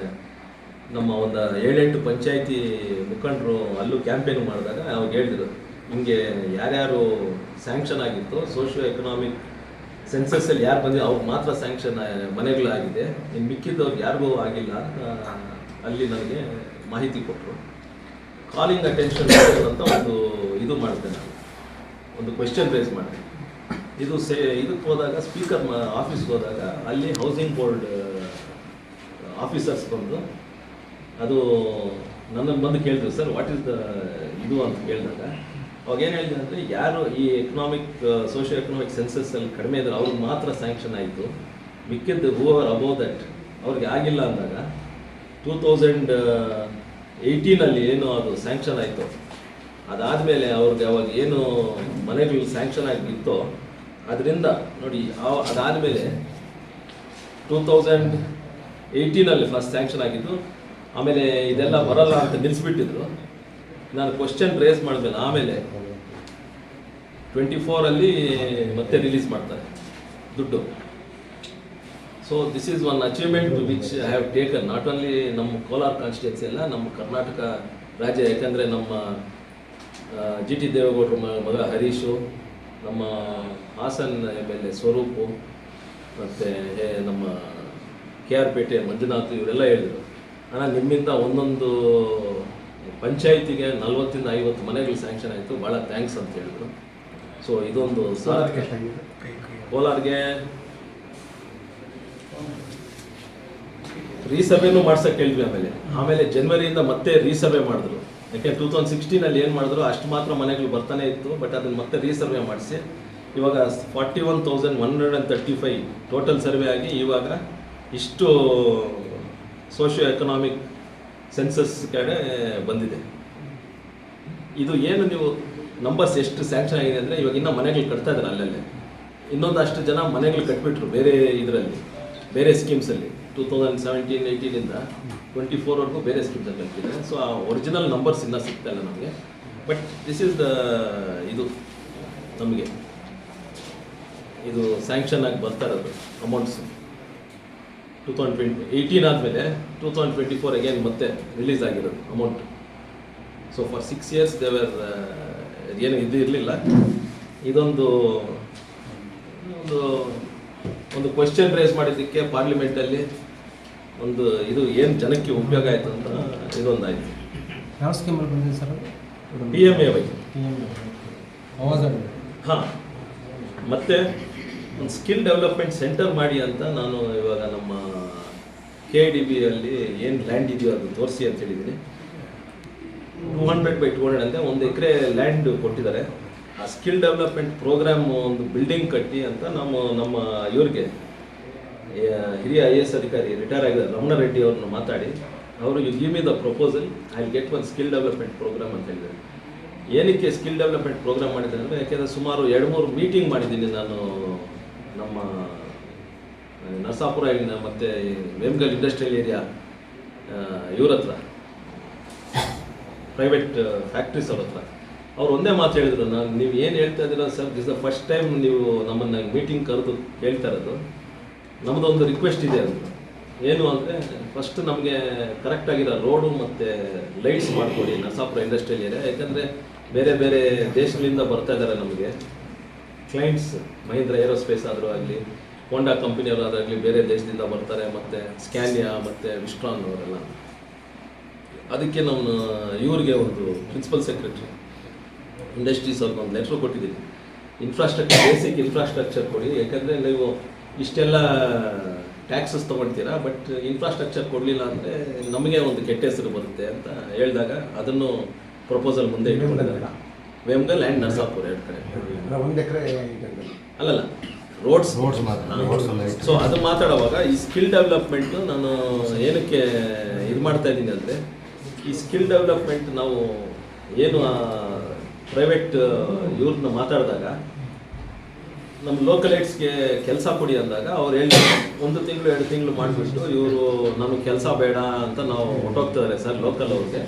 ನಮ್ಮ ಒಂದು ಏಳೆಂಟು ಪಂಚಾಯತಿ ಮುಖಂಡರು ಅಲ್ಲೂ ಕ್ಯಾಂಪೇನ್ ಮಾಡಿದಾಗ ಅವ್ರು ಹೇಳಿದ್ರು ಹಿಂಗೆ ಯಾರ್ಯಾರು ಸ್ಯಾಂಕ್ಷನ್ ಆಗಿತ್ತು ಸೋಷಿಯೋ ಎಕನಾಮಿಕ್ ಸೆನ್ಸಸ್ಸಲ್ಲಿ ಯಾರು ಬಂದಿದೆ ಅವ್ರಿಗೆ ಮಾತ್ರ ಸ್ಯಾಂಕ್ಷನ್ ಮನೆಗಳಾಗಿದೆ. ಇನ್ನು ಮಿಕ್ಕಿದ್ದವ್ರಿಗೆ ಯಾರಿಗೂ ಆಗಿಲ್ಲ ಅಲ್ಲಿ ನನಗೆ ಮಾಹಿತಿ ಕೊಟ್ಟರು ಕಾಲಿಂಗ್ ಅಟೆನ್ಷನ್ ಅಂತ ಒಂದು ಇದು ಮಾಡಿದೆ ನಾನು. ಒಂದು ಕ್ವೆಶ್ಚನ್ ರೇಸ್ ಮಾಡಿದೆ. ಇದು ಸೇ, ಇದಕ್ಕೆ ಹೋದಾಗ ಸ್ಪೀಕರ್ ಆಫೀಸ್ಗೆ ಹೋದಾಗ ಅಲ್ಲಿ ಹೌಸಿಂಗ್ ಬೋರ್ಡ್ ಆಫೀಸರ್ಸ್ ಬಂದು ಅದು ನನ್ನನ್ನು ಬಂದು ಕೇಳಿದ್ರು ಸರ್ ವಾಟ್ ಇಸ್ ದ ಇದು ಅಂತ ಕೇಳಿದಾಗ, ಅವಾಗ ಏನು ಹೇಳಿದೆ ಅಂದರೆ ಯಾರು ಈ ಎಕನಾಮಿಕ್ ಸೋಷಿಯೋ ಎಕನಾಮಿಕ್ ಸೆನ್ಸಸ್ಸಲ್ಲಿ ಕಡಿಮೆ ಇದ್ರೆ ಅವ್ರಿಗೆ ಮಾತ್ರ ಸ್ಯಾಂಕ್ಷನ್ ಆಯಿತು. ಮಿಕ್ಕಿದ್ದು ಹೂವರ್ ಅಬೌವ್ ದಟ್ ಅವ್ರಿಗೆ ಆಗಿಲ್ಲ ಅಂದಾಗ ಟೂ ತೌಸಂಡ್ ಏಯ್ಟೀನಲ್ಲಿ ಏನು ಅದು ಸ್ಯಾಂಕ್ಷನ್ ಆಯಿತು. ಅದಾದಮೇಲೆ ಅವ್ರಿಗೆ ಅವಾಗ ಏನು ಮನೆಗಳು ಸ್ಯಾಂಕ್ಷನ್ ಆಗಿತ್ತೋ ಅದರಿಂದ ನೋಡಿ ಅದಾದಮೇಲೆ ಟೂ ತೌಸಂಡ್ ಏಯ್ಟೀನಲ್ಲಿ ಫಸ್ಟ್ ಸ್ಯಾಂಕ್ಷನ್ ಆಗಿದ್ದು, ಆಮೇಲೆ ಇದೆಲ್ಲ ಬರಲ್ಲ ಅಂತ ನಿಲ್ಲಿಸ್ಬಿಟ್ಟಿದ್ರು ನಾನು ಕ್ವಶನ್ ರೇಸ್ ಮಾಡಿದ್ಮೇಲೆ ಆಮೇಲೆ ಟ್ವೆಂಟಿ ಫೋರಲ್ಲಿ ಮತ್ತೆ ರಿಲೀಸ್ ಮಾಡ್ತಾರೆ ದುಡ್ಡು. So this is one achievement which I have taken not only ನಮ್ಮ ಕೋಲಾರ ಕಾನ್ಸ್ಟಿಟ್ಯೂನ್ಸಿ ಅಲ್ಲ ನಮ್ಮ ಕರ್ನಾಟಕ ರಾಜ್ಯ ಯಾಕಂದರೆ ನಮ್ಮ ಜಿ ಟಿ ದೇವೇಗೌಡರ ಮಗ ಹರೀಶು ನಮ್ಮ Hassan M L A Swaroop ಮತ್ತು ನಮ್ಮ ಕೆ ಆರ್ ಪೇಟೆ ಮಂಜುನಾಥ್ ಇವರೆಲ್ಲ ಹೇಳಿದರು. ಅಣ್ಣ ನಿಮ್ಮಿಂದ ಒಂದೊಂದು ಪಂಚಾಯತಿಗೆ ನಲ್ವತ್ತಿಂದ ಐವತ್ತು ಮನೆಗಳು ಸ್ಯಾಂಕ್ಷನ್ ಆಯಿತು. ಭಾಳ ಥ್ಯಾಂಕ್ಸ್ ಅಂತ ಹೇಳಿದರು. ಸೊ ಇದೊಂದು ಕೋಲಾರ್ಗೆ ರೀಸರ್ವೆನೂ ಮಾಡ್ಸಕ್ಕೆ ಹೇಳಿದ್ವಿ ಆಮೇಲೆ. ಆಮೇಲೆ ಜನವರಿಯಿಂದ ಮತ್ತೆ ರೀಸರ್ವೆ ಮಾಡಿದ್ರು. ಯಾಕೆ ಟೂ ತೌಸಂಡ್ ಸಿಕ್ಸ್ಟೀನಲ್ಲಿ ಏನು ಮಾಡಿದ್ರು, ಅಷ್ಟು ಮಾತ್ರ ಮನೆಗಳು ಬರ್ತಾನೆ ಇತ್ತು ಬಟ್ ಅದನ್ನು ಮತ್ತೆ ರೀಸರ್ವೆ ಮಾಡಿಸಿ. ಇವಾಗ forty one thousand one hundred and thirty five total survey ಆಗಿ ಇವಾಗ ಇಷ್ಟು ಸೋಷಿಯೋ ಎಕನಾಮಿಕ್ ಸೆನ್ಸಸ್ ಕಡೆ ಬಂದಿದೆ. ಇದು ಏನು ನೀವು ನಂಬರ್ಸ್ ಎಷ್ಟು ಸ್ಯಾಂಕ್ಷನ್ ಆಗಿದೆ ಅಂದರೆ, ಇವಾಗ ಇನ್ನೂ ಮನೆಗಳು ಕಟ್ತಾ ಇದ್ದಾರೆ ಅಲ್ಲಲ್ಲೇ. ಇನ್ನೊಂದಷ್ಟು ಜನ ಮನೆಗಳು ಕಟ್ಬಿಟ್ರು, ಬೇರೆ ಇದರಲ್ಲಿ, ಬೇರೆ ಸ್ಕೀಮ್ಸಲ್ಲಿ ಟೂ ತೌಸಂಡ್ ಸೆವೆಂಟೀನ್ ಏಯ್ಟೀನಿಂದ ಟ್ವೆಂಟಿ ಫೋರ್ವರೆಗೂ ಬೇರೆ ಸ್ಕೀಮ್ಸಲ್ಲಿ ಕಲ್ತಿದೆ ಸೊ ಆ ಒರಿಜಿನಲ್ ನಂಬರ್ಸ್ ಇನ್ನೂ ಸಿಗ್ತಾ ಇಲ್ಲ ನಮಗೆ. ಬಟ್ ದಿಸ್ ಈಸ್ ದ ಇದು ನಮಗೆ. ಇದು ಸ್ಯಾಂಕ್ಷನ್ ಆಗಿ ಬರ್ತಾ ಇರೋದು amounts two thousand twenty eighteen ಆದಮೇಲೆ two thousand twenty four again ಮತ್ತೆ ರಿಲೀಸ್ ಆಗಿರೋದು amount so for six years ದೇವರ್ ಏನು ಇದು ಇರಲಿಲ್ಲ. ಇದೊಂದು ಒಂದು ಒಂದು ಕ್ವಶನ್ ರೈಸ್ ಮಾಡಿದ್ದಕ್ಕೆ ಪಾರ್ಲಿಮೆಂಟಲ್ಲಿ ಒಂದು ಇದು ಏನು ಜನಕ್ಕೆ ಉಪಯೋಗ ಆಯಿತು ಅಂತ ಇದೊಂದು ಆಯಿತು ಯಾವ ಸ್ಕೀಮಲ್ಲಿ ಬಂದಿದೆ sir P M A Y. ಹಾಂ. ಮತ್ತು ಒಂದು ಸ್ಕಿಲ್ ಡೆವಲಪ್ಮೆಂಟ್ ಸೆಂಟರ್ ಮಾಡಿ ಅಂತ ನಾನು ಇವಾಗ ನಮ್ಮ ಕೆ ಡಿ ಬಿಯಲ್ಲಿ ಏನು ಲ್ಯಾಂಡ್ ಇದೆಯೋ ಅದು ತೋರಿಸಿ ಅಂತ ಹೇಳಿದ್ದೀನಿ. Two hundred by two hundred ಅಂತ ಒಂದು ಎಕರೆ ಲ್ಯಾಂಡ್ ಕೊಟ್ಟಿದ್ದಾರೆ. ಆ ಸ್ಕಿಲ್ ಡೆವಲಪ್ಮೆಂಟ್ ಪ್ರೋಗ್ರಾಮ್ ಒಂದು ಬಿಲ್ಡಿಂಗ್ ಕಟ್ಟಿ ಅಂತ ನಮ್ಮ ನಮ್ಮ ಇವ್ರಿಗೆ ಹಿರಿಯ ಐ ಎಸ್ ಅಧಿಕಾರಿ ರಿಟೈರ್ ಆಗಿದ್ದಾರೆ ರಮಣ ರೆಡ್ಡಿ ಅವ್ರನ್ನ ಮಾತಾಡಿ, ಅವರು you give me the proposal I get one skill development program ಅಂತ ಹೇಳಿದ್ದಾರೆ. ಏನಕ್ಕೆ ಸ್ಕಿಲ್ ಡೆವಲಪ್ಮೆಂಟ್ ಪ್ರೋಗ್ರಾಮ್ ಮಾಡಿದ್ದಾರೆ ಅಂದರೆ, ಯಾಕೆಂದರೆ ಸುಮಾರು ಎರಡು ಮೂರು ಮೀಟಿಂಗ್ ಮಾಡಿದ್ದೀನಿ ನಾನು ನಮ್ಮ ನರಸಾಪುರ ಮತ್ತು ವೇಮ್ಗಲ್ ಇಂಡಸ್ಟ್ರಿಯಲ್ ಏರಿಯಾ ಇವ್ರ ಹತ್ರ. ಪ್ರೈವೇಟ್ ಫ್ಯಾಕ್ಟ್ರೀಸ್ ಅವ್ರ ಹತ್ರ. ಅವ್ರು ಒಂದೇ ಮಾತು ಹೇಳಿದ್ರು, ನಾನು ನೀವು ಏನು ಹೇಳ್ತಾ ಇದ್ದೀರಾ sir? This the first time ನೀವು ನಮ್ಮನ್ನು ಮೀಟಿಂಗ್ ಕರೆದು ಹೇಳ್ತಾ ಇರೋದು. ನಮ್ಮದೊಂದು ರಿಕ್ವೆಸ್ಟ್ ಇದೆ ಅಂತ. ಏನು ಅಂದರೆ ಫಸ್ಟ್ ನಮಗೆ ಕರೆಕ್ಟಾಗಿರೋ ರೋಡು ಮತ್ತು ಲೈಟ್ಸ್ ಮಾಡಿಕೊಡಿ ನರಸಾಪುರ ಇಂಡಸ್ಟ್ರಿಯಲ್ ಏರಿಯಾ ಯಾಕಂದರೆ ಬೇರೆ ಬೇರೆ ದೇಶಗಳಿಂದ ಬರ್ತಾ ಇದ್ದಾರೆ ನಮಗೆ. ಕ್ಲೈಂಟ್ಸ್ ಮಹೀಂದ್ರ ಏರೋಸ್ಪೇಸ್ ಆದರೂ ಆಗಲಿ ಹೋಂಡಾ ಕಂಪ್ನಿಯವರಾದ್ರಾಗಲಿ ಬೇರೆ ದೇಶದಿಂದ ಬರ್ತಾರೆ. ಮತ್ತು ಸ್ಕ್ಯಾನಿಯಾ ಮತ್ತು ವಿಸ್ಟ್ರಾನ್ ಅವರೆಲ್ಲ. ಅದಕ್ಕೆ ನಾನು ಇವ್ರಿಗೆ ಒಂದು ಪ್ರಿನ್ಸಿಪಲ್ ಸೆಕ್ರೆಟರಿ ಇಂಡಸ್ಟ್ರೀಸ್ ಅವ್ರಿಗೆ ಒಂದು ಲೆಟ್ರ್ ಕೊಟ್ಟಿದ್ದೀನಿ. ಇನ್ಫ್ರಾಸ್ಟ್ರಕ್ಚರ್ ಬೇಸಿಕ್ ಇನ್ಫ್ರಾಸ್ಟ್ರಕ್ಚರ್ ಕೊಡಿ. ಯಾಕಂದರೆ ನೀವು ಇಷ್ಟೆಲ್ಲ ಟ್ಯಾಕ್ಸಸ್ ತೊಗೊಳ್ತೀರಾ ಬಟ್ ಇನ್ಫ್ರಾಸ್ಟ್ರಕ್ಚರ್ ಕೊಡಲಿಲ್ಲ ಅಂದರೆ ನಮಗೆ ಒಂದು ಕೆಟ್ಟ ಹೆಸರು ಬರುತ್ತೆ ಅಂತ ಹೇಳಿದಾಗ ಅದನ್ನು ಪ್ರಪೋಸಲ್ ಮುಂದೆ ಇಟ್ಕೊಂಡಿದ್ದಾರೆ. ವೇಮ್ಗಲ್ ಆ್ಯಂಡ್ ನರ್ಸಾಪುರ ಎರಡು ಕಡೆ. ಒಂದು ಎಕರೆ ಅಲ್ಲಲ್ಲ ರೋಡ್ಸ್ ಸೊ ಅದು ಮಾತಾಡುವಾಗ ಈ ಸ್ಕಿಲ್ ಡೆವಲಪ್ಮೆಂಟ್ ನಾನು ಏನಕ್ಕೆ ಇದು ಮಾಡ್ತಾ ಇದ್ದೀನಿ ಅಂದರೆ ಈ ಸ್ಕಿಲ್ ಡೆವಲಪ್ಮೆಂಟ್ ನಾವು ಏನು ಪ್ರೈವೇಟ್ ಇವ್ರನ್ನ ಮಾತಾಡಿದಾಗ ನಮ್ಮ ಲೋಕಲ್ ಲೋಕಲೈಟ್ಸ್ಗೆ ಕೆಲಸ ಕೊಡಿ ಅಂದಾಗ ಅವ್ರು ಹೇಳಿ, ಒಂದು ತಿಂಗಳು, ಎರಡು ತಿಂಗಳು ಮಾಡಿಬಿಟ್ಟು ಇವರು ನಮಗೆ ಕೆಲಸ ಬೇಡ ಅಂತ ನಾವು ಹೊಟ್ಟೋಗ್ತಿದ್ದಾರೆ ಸರ್ ಲೋಕಲ್ ಅವ್ರಿಗೆ.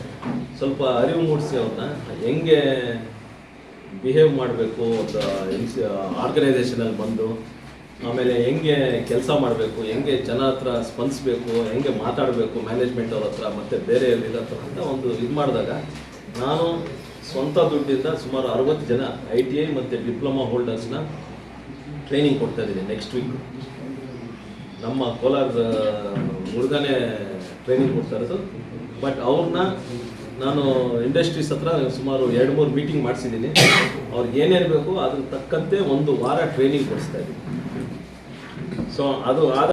ಸ್ವಲ್ಪ ಅರಿವು ಮೂಡಿಸಿ ಅವ್ರನ್ನ ಹೆಂಗೆ ಬಿಹೇವ್ ಮಾಡಬೇಕು ಒಂದು ಆರ್ಗನೈಸೇಷನಲ್ಲಿ ಬಂದು, ಆಮೇಲೆ ಹೆಂಗೆ ಕೆಲಸ ಮಾಡಬೇಕು, ಹೆಂಗೆ ಜನ ಹತ್ರ ಸ್ಪಂದಿಸ್ಬೇಕು, ಹೆಂಗೆ ಮಾತಾಡಬೇಕು ಮ್ಯಾನೇಜ್ಮೆಂಟ್ ಅವ್ರ ಹತ್ರ ಮತ್ತು ಬೇರೆ ಹತ್ರ ಅಂತ ಒಂದು ಇದು ಮಾಡಿದಾಗ, ನಾನು ಸ್ವಂತ ದುಡ್ಡಿಂದ ಸುಮಾರು ಅರವತ್ತು ಜನ ಐ ಟಿ ಐ ಮತ್ತು ಡಿಪ್ಲೊಮಾ ಹೋಲ್ಡರ್ಸ್ನ ಟ್ರೈನಿಂಗ್ ಕೊಡ್ತಾ ಇದ್ದೀನಿ ನೆಕ್ಸ್ಟ್ ವೀಕ್ ನಮ್ಮ ಕೋಲಾರದ ಹುಡುಗನೇ ಟ್ರೈನಿಂಗ್ ಕೊಡ್ತಾ ಇರೋದು. ಬಟ್ ಅವ್ರನ್ನ ನಾನು ಇಂಡಸ್ಟ್ರೀಸ್ ಹತ್ರ ಸುಮಾರು ಎರಡು ಮೂರು ಮೀಟಿಂಗ್ ಮಾಡಿಸಿದ್ದೀನಿ. ಅವ್ರಿಗೆ ಏನೇನು ಬೇಕು ಅದಕ್ಕೆ ತಕ್ಕಂತೆ ಒಂದು ವಾರ ಟ್ರೈನಿಂಗ್ ಕೊಡಿಸ್ತಾ ಇದ್ದೀನಿ. ಸೊ ಅದು ಆದ